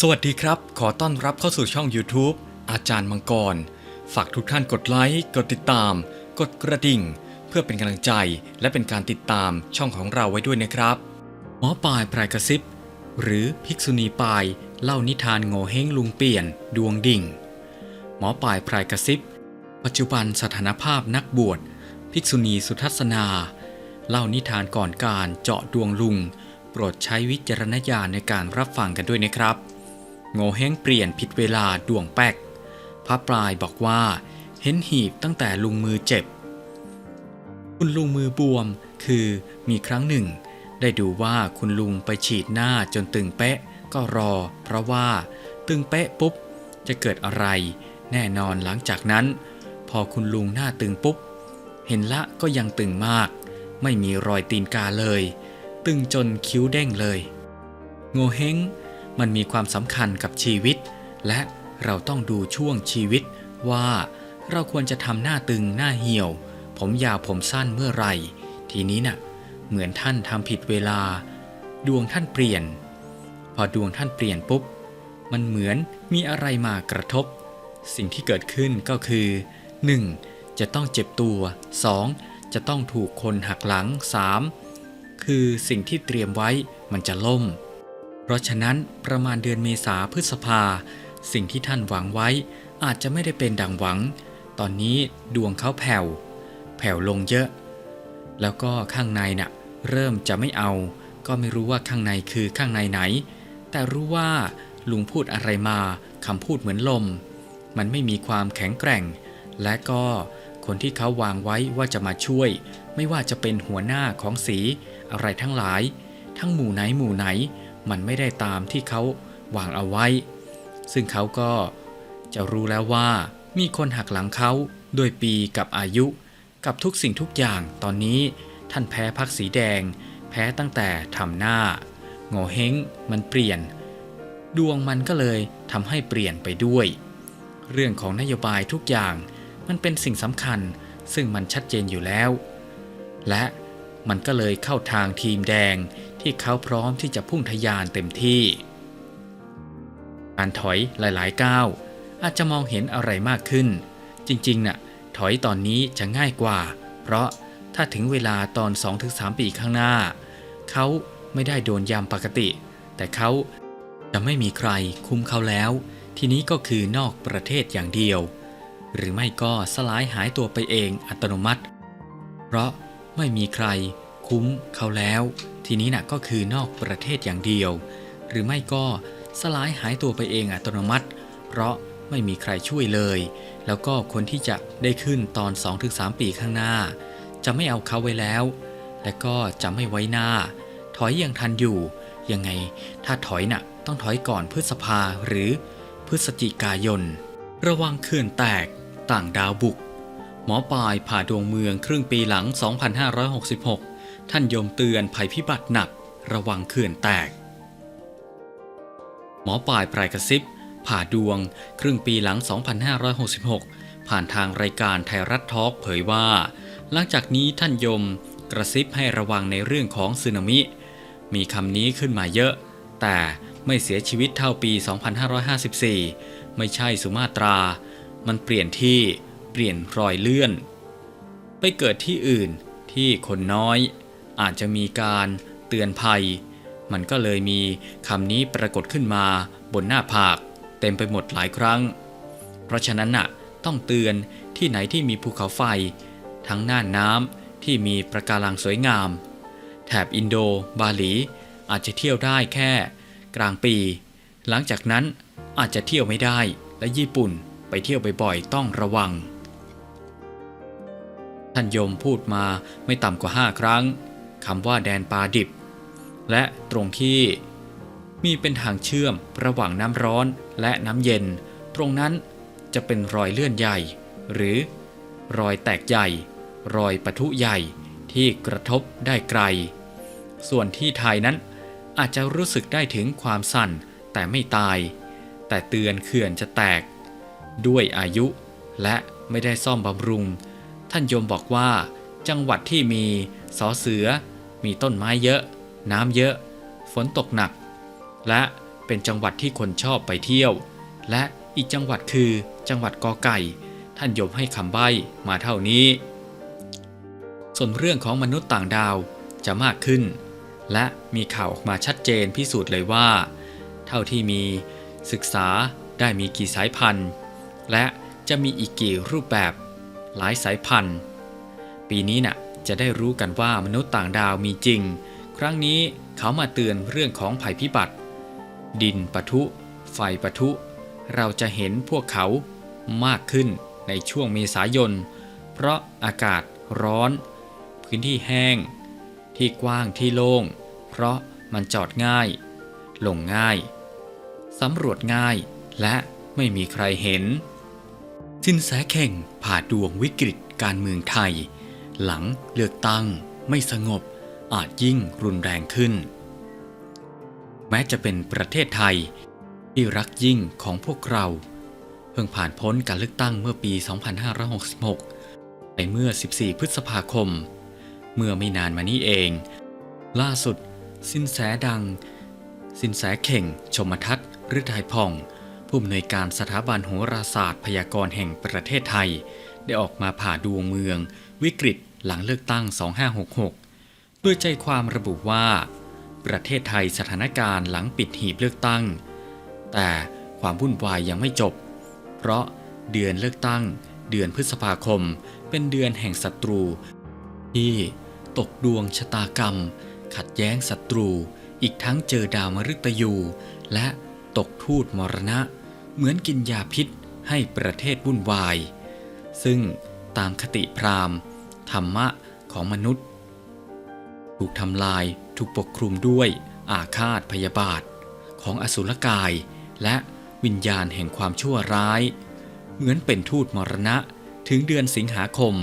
สวัสดีครับ ขอต้อนรับเข้าสู่ช่อง YouTube อาจารย์มังกร ฝากทุกท่านกดไลค์ กดติดตาม กดกระดิ่ง เพื่อเป็นกำลังใจ และเป็นการติดตามช่องของเราไว้ด้วยนะครับ หมอปลายพรายกระซิบ หรือภิกษุณีปายเล่านิทานโง่เฮงลุงเปลี่ยน ดวงดิ่ง หมอปลายพรายกระซิบ ปัจจุบันสถานภาพนักบวช ภิกษุณีสุทัศนา เล่านิทานก่อนการเจาะดวงลุง โปรดใช้วิจารณญาณในการรับฟังกันด้วยนะครับ โง่เฮงเปลี่ยนผิดเวลาดวงแป๊ก พระปลายบอกว่า เห็นหีบตั้งแต่ลุงมือเจ็บ คุณลุงมือบวมคือมีครั้งหนึ่ง ได้ดูว่าคุณลุงไปฉีดหน้าจนตึงเป๊ะ ก็รอ เพราะว่า ตึงเป๊ะปุ๊บ จะเกิดอะไร แน่นอนหลังจากนั้น พอคุณลุงหน้าตึงปุ๊บ เห็นละก็ยังตึงมาก ไม่มีรอยตีนกาเลย ตึงจนคิ้วเด้งเลย โงเฮง มันมีความสำคัญกับชีวิต และเราต้องดูช่วงชีวิตว่าเราควรจะทำหน้าตึงหน้าเหี่ยว ผมยาวผมสั้นเมื่อไหร่ทีนี้น่ะ เหมือนท่านทำผิดเวลา ดวงท่านเปลี่ยน พอดวงท่านเปลี่ยนปุ๊บ มันเหมือนมีอะไรมากระทบ สิ่งที่เกิดขึ้นก็คือ 1. จะต้องเจ็บตัว 2. จะต้องถูกคนหักหลัง 3. คือสิ่งที่เตรียมไว้มันจะล่ม เพราะฉะนั้นประมาณเดือนเมษาพฤษภา สิ่งที่ท่านหวังไว้อาจจะไม่ได้เป็นดังหวัง ตอนนี้ดวงเขาแผ่ว แผ่วลงเยอะ แล้วก็ข้างในน่ะเริ่มจะไม่เอา ก็ไม่รู้ว่าข้างในคือข้างในไหน แต่รู้ว่าลุงพูดอะไรมาคำพูดเหมือนลม มันไม่มีความแข็งแกร่ง และก็คนที่เขาวางไว้ว่าจะมาช่วย ไม่ว่าจะเป็นหัวหน้าของสีอะไรทั้งหลาย ทั้งหมู่ไหนหมู่ไหน มันไม่ได้ตามที่เขาวางเอาไว้ ซึ่งเขาก็จะรู้แล้วว่ามีคนหักหลังเขาโดยปีกับอายุ กับทุกสิ่งทุกอย่างตอนนี้ท่านแพ้พักสีแดง แพ้ตั้งแต่ทำหน้าโง่เฮงมันเปลี่ยน ดวงมันก็เลยทำให้เปลี่ยนไปด้วย เรื่องของนโยบายทุกอย่างมันเป็นสิ่งสำคัญซึ่งมันชัดเจนอยู่แล้ว และมันก็เลยเข้าทางทีมแดง ที่เขาพร้อมที่จะพุ่งทะยานเต็มที่ การถอยหลายๆก้าวอาจจะมองเห็นอะไรมากขึ้น จริงๆน่ะถอยตอนนี้จะง่ายกว่า เพราะถ้าถึงเวลาตอน 2-3 ปีข้างหน้า เขาไม่ได้โดนยามปกติ แต่เขาจะไม่มีใครคุมเขาแล้ว ทีนี้ก็คือนอกประเทศอย่างเดียว หรือไม่ก็สลายหายตัวไปเองอัตโนมัติ เพราะไม่มีใครคุ้มเขาแล้ว ทีนี้น่ะก็คือนอกประเทศอย่างเดียว หรือไม่ก็สลายหายตัวไปเองอัตโนมัติ เพราะไม่มีใครช่วยเลย แล้วก็คนที่จะได้ขึ้นตอน 2-3 ปีข้างหน้า จะไม่เอาเขาไว้แล้ว และก็จะไม่ไว้หน้า ถอยยังทันอยู่ ยังไงถ้าถอยน่ะต้องถอยก่อนพฤษภาหรือพฤศจิกายน ระวังเขื่อนแตกต่างดาวบุก หมอปลายผ่าดวงเมืองครึ่งปีหลัง 2566 ท่านยมเตือนภัยพิบัติหนักระวังเขื่อนแตก หมอปลายปลายกระซิบ ผ่าดวง ครึ่งปีหลัง 2566 ผ่านทางรายการไทยรัฐทอล์กเผยว่า หลังจากนี้ท่านยมกระซิบให้ระวังในเรื่องของสึนามิ มีคำนี้ขึ้นมาเยอะ แต่ไม่เสียชีวิตเท่าปี 2554 ไม่ใช่สุมาตรา มันเปลี่ยนที่เปลี่ยนรอยเลื่อน ไปเกิดที่อื่นที่คนน้อย อาจจะมีการเตือนภัย มันก็เลยมีคำนี้ปรากฏขึ้นมาบนหน้าผาก เต็มไปหมดหลายครั้ง เพราะฉะนั้นน่ะต้องเตือนที่ไหนที่มีภูเขาไฟ ทั้งน่านน้ำที่มีประการังสวยงาม แถบอินโด บาหลี อาจจะเที่ยวได้แค่ กลางปี หลังจากนั้นอาจจะเที่ยวไม่ได้และญี่ปุ่นไปเที่ยวบ่อยๆต้องระวังท่านยมพูดมาไม่ต่ำกว่า5ครั้ง คำว่าแดนปลาดิบ และตรงที่มีเป็นทางเชื่อมระหว่างน้ำร้อนและน้ำเย็น ตรงนั้นจะเป็นรอยเลื่อนใหญ่ หรือรอยแตกใหญ่ รอยปะทุใหญ่ที่กระทบได้ไกล ส่วนที่ไทยนั้นอาจจะรู้สึกได้ถึงความสั่นแต่ไม่ตาย แต่เตือนเขื่อนจะแตก ด้วยอายุและไม่ได้ซ่อมบำรุง ท่านโยมบอกว่า จังหวัดที่มีสอเสือ มีต้นไม้เยอะ น้ำเยอะ ฝนตกหนัก และเป็นจังหวัดที่คนชอบไปเที่ยว และอีกจังหวัดคือจังหวัดกอไก่ ท่านยมให้คำใบ้มาเท่านี้ ส่วนเรื่องของมนุษย์ต่างดาวจะมากขึ้น และมีข่าวออกมาชัดเจนพิสูจน์เลยว่า เท่าที่มีศึกษาได้มีกี่สายพันธุ์ และจะมีอีกกี่รูปแบบหลายสายพันธุ์ ปีนี้น่ะ จะได้รู้กันว่ามนุษย์ต่างดาวมีจริง ครั้งนี้เขามาเตือนเรื่องของภัยพิบัติ ดินปะทุ ไฟปะทุ เราจะเห็นพวกเขามากขึ้นในช่วงเมษายน เพราะอากาศร้อน พื้นที่แห้ง ที่กว้างที่โล่ง เพราะมันจอดง่าย ลงง่ายสำรวจง่ายและไม่มีใครเห็นสินแสเข่งผ่าดวงวิกฤตการเมืองไทย หลังเลือกตั้งไม่สงบอาจยิ่งรุนแรงขึ้น แม้จะเป็นประเทศไทยที่รักยิ่งของพวกเรา เพิ่งผ่านพ้นการเลือกตั้งเมื่อปี 2566 ไปเมื่อ 14 พฤษภาคม เมื่อไม่นานมานี้เอง ล่าสุด สินแสดัง สินแสเข่ง ชมทัศน์ฤทัยพอง ผู้อำนวยการสถาบันโหราศาสตร์พยากรณ์แห่งประเทศไทย ได้ออกมาผ่าดวงเมือง วิกฤตหลังเลือกตั้ง 2566 ด้วยใจความระบุว่า ประเทศไทยสถานการณ์หลังปิดหีบเลือกตั้ง แต่ความวุ่นวายยังไม่จบ เพราะเดือนเลือกตั้ง เดือนพฤษภาคม เป็นเดือนแห่งศัตรู ที่ตกดวงชะตากรรม ขัดแย้งศัตรู อีกทั้งเจอดาวมฤตยู และตกทูตมรณะ เหมือนกินยาพิษให้ประเทศวุ่นวาย ซึ่งตามคติพราหมณ์ ธรรมะของมนุษย์ ถูกทำลายถูกปกคลุมด้วยอาฆาตพยาบาท ของอสุรกายและวิญญาณแห่งความชั่วร้าย เหมือนเป็นทูตมรณะถึงเดือนสิงหาคม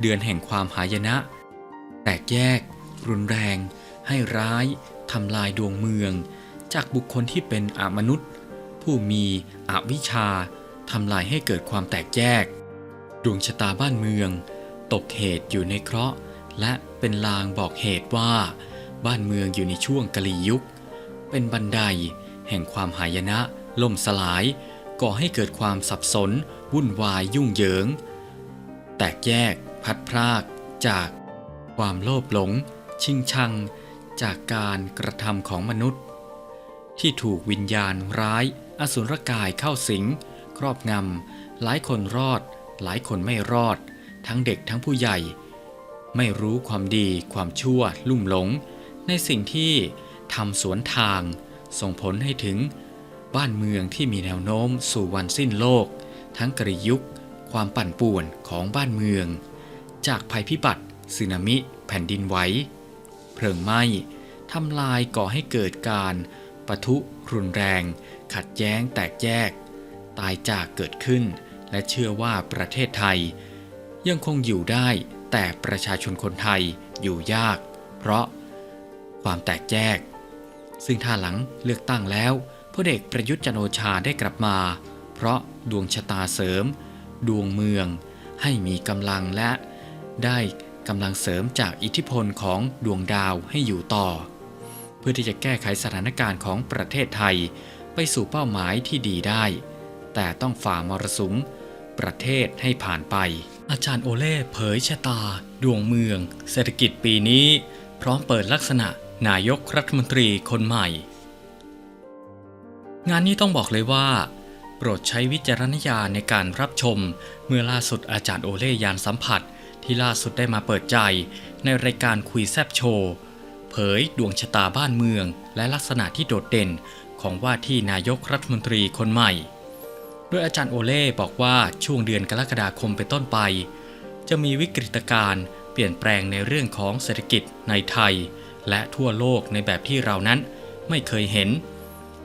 เดือนแห่งความหายนะ แตกแยก รุนแรง ให้ร้ายทำลายดวงเมือง จากบุคคลที่เป็นอมนุษย์ ผู้มีอวิชชาทำลายให้เกิดความแตกแยก ดวงชะตาบ้านเมือง ตกเหตุอยู่ในเคราะห์ และเป็นลางบอกเหตุว่า บ้านเมืองอยู่ในช่วงกะลียุค เป็นบันไดแห่งความหายนะ ล่มสลาย ก่อให้เกิดความสับสน วุ่นวายยุ่งเหยิง แตกแยก พัดพรากจากความโลภหลง ชิงชัง จากการกระทำของมนุษย์ ที่ถูกวิญญาณร้าย อสุรกายเข้าสิง ครอบงำหลายคนรอด หลายคนไม่รอด ทั้งเด็กทั้งผู้ใหญ่ ไม่รู้ความดีความชั่วลุ่มหลง ในสิ่งที่ทำสวนทาง ส่งผลให้ถึง บ้านเมืองที่มีแนวโน้มสู่วันสิ้นโลก ทั้งกริยุค ความปั่นป่วนของบ้านเมือง จากภัยพิบัติสึนามิ แผ่นดินไหวเพลิงไหม้ทำลายก่อให้เกิดการปะทุรุนแรง ขัดแย้งแตกแยก ตายจากเกิดขึ้น และเชื่อว่าประเทศไทย ยังคงอยู่ได้แต่ประชาชนคนไทยอยู่ยาก เพราะความแตกแยก ซึ่งถ้าหลังเลือกตั้งแล้วพลเอกประยุทธ์จันโอชาได้กลับมา เพราะดวงชะตาเสริม ดวงเมือง ให้มีกำลังและได้กำลังเสริมจากอิทธิพลของดวงดาวให้อยู่ต่อ เพื่อที่จะแก้ไขสถานการณ์ของประเทศไทย ไปสู่เป้าหมายที่ดีได้ แต่ต้องฝ่ามรสุม ประเทศให้ผ่านไป อาจารย์โอเล่เผยชะตา ดวงเมือง เศรษฐกิจปีนี้ พร้อมเปิดลักษณะนายกรัฐมนตรีคนใหม่ งานนี้ต้องบอกเลยว่า โปรดใช้วิจารณญาณในการรับชม เมื่อล่าสุดอาจารย์โอเล่ยานสัมผัส ที่ล่าสุดได้มาเปิดใจ ในรายการคุยแซบโชว์เผยดวงชะตาบ้านเมือง และลักษณะที่โดดเด่นของว่าที่นายกรัฐมนตรีคนใหม่ โดยอาจารย์โอเล่บอกว่าช่วงเดือนกรกฎาคมเป็นต้นไป จะมีวิกฤตการณ์เปลี่ยนแปลงในเรื่องของเศรษฐกิจในไทย และทั่วโลกในแบบที่เรานั้นไม่เคยเห็น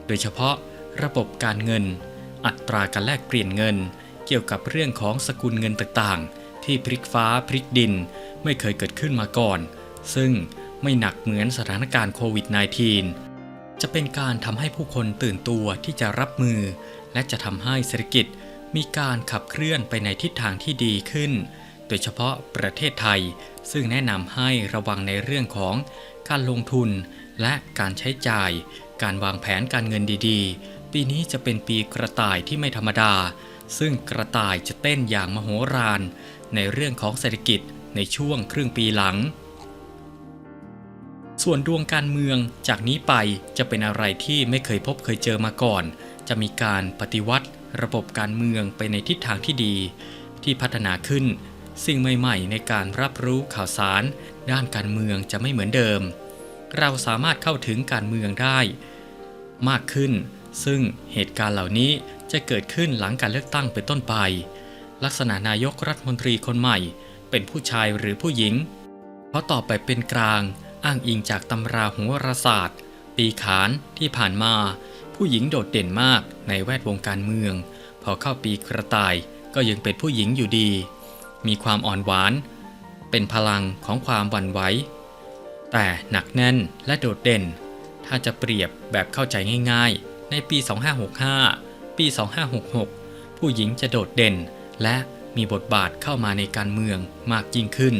โดยเฉพาะระบบการเงิน อัตราการแลกเปลี่ยนเงิน เกี่ยวกับเรื่องของสกุลเงินต่างๆ ที่พลิกฟ้าพลิกดิน ไม่เคยเกิดขึ้นมาก่อน ซึ่งไม่หนักเหมือนสถานการณ์โควิด -19 จะเป็นการทำให้ผู้คนตื่นตัวที่จะรับมือ และจะทำให้เศรษฐกิจมีการขับเคลื่อนไปในทิศทางที่ดีขึ้น โดยเฉพาะประเทศไทย ซึ่งแนะนำให้ระวังในเรื่องของการลงทุนและการใช้จ่าย การวางแผนการเงินดีๆ ปีนี้จะเป็นปีกระต่ายที่ไม่ธรรมดา ซึ่งกระต่ายจะเต้นอย่างมโหฬารในเรื่องของเศรษฐกิจในช่วงครึ่งปีหลัง ส่วนดวงการเมืองจากนี้ไปจะเป็นอะไรที่ไม่เคยพบเคยเจอมาก่อน จะมีการปฏิวัติระบบการเมืองไปในทิศทางที่ดี ที่พัฒนาขึ้น สิ่งใหม่ๆ ในการรับรู้ข่าวสาร ด้านการเมืองจะไม่เหมือนเดิม เราสามารถเข้าถึงการเมืองได้ มากขึ้น ซึ่งเหตุการณ์เหล่านี้จะเกิดขึ้นหลังการเลือกตั้งเป็นต้นไป ลักษณะนายกรัฐมนตรีคนใหม่ เป็นผู้ชายหรือผู้หญิง เพราะต่อไปเป็นกลาง อ้างอิงจากตำราโหัวรศาสตร์ ปีขานที่ผ่านมา ผู้หญิงโดดเด่นมากในแวดวงการเมือง พอเข้าปีกระต่ายก็ยังเป็นผู้หญิงอยู่ดี มีความอ่อนหวาน เป็นพลังของความหวั่นไหวแต่หนักแน่นและโดดเด่น ถ้าจะเปรียบแบบเข้าใจง่ายๆ ในปี 2565 ปี 2566 ผู้หญิงจะโดดเด่น และมีบทบาทเข้ามาในการเมืองมากยิ่งขึ้น